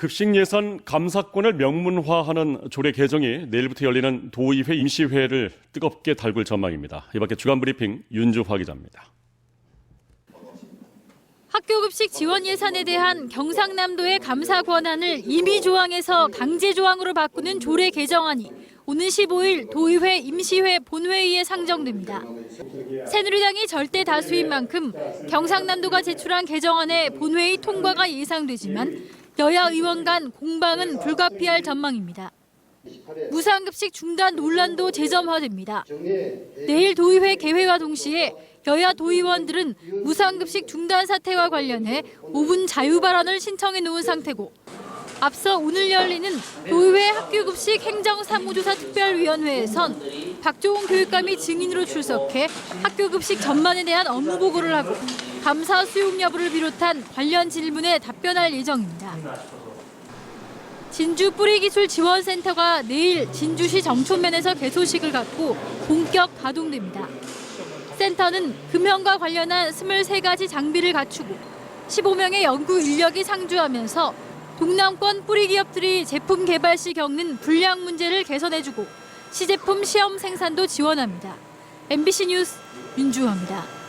급식 예산 감사권을 명문화하는 조례 개정이 내일부터 열리는 도의회 임시회를 뜨겁게 달굴 전망입니다. 이 밖에 주간 브리핑 윤주화 기자입니다. 학교 급식 지원 예산에 대한 경상남도의 감사 권한을 임의 조항에서 강제 조항으로 바꾸는 조례 개정안이 오는 15일 도의회 임시회 본회의에 상정됩니다. 새누리당이 절대 다수인 만큼 경상남도가 제출한 개정안의 본회의 통과가 예상되지만 여야 의원 간 공방은 불가피할 전망입니다. 무상급식 중단 논란도 재점화됩니다. 내일 도의회 개회와 동시에 여야 도의원들은 무상급식 중단 사태와 관련해 5분 자유 발언을 신청해 놓은 상태고 앞서 오늘 열리는 도의회 학교급식 행정사무조사 특별위원회에선 박종훈 교육감이 증인으로 출석해 학교급식 전반에 대한 업무 보고를 하고 감사 수용 여부를 비롯한 관련 질문에 답변할 예정입니다. 진주 뿌리기술 지원센터가 내일 진주시 정촌면에서 개소식을 갖고 본격 가동됩니다. 센터는 금형과 관련한 23가지 장비를 갖추고 15명의 연구 인력이 상주하면서 동남권 뿌리 기업들이 제품 개발 시 겪는 불량 문제를 개선해주고 시제품 시험 생산도 지원합니다. MBC 뉴스 윤주호입니다.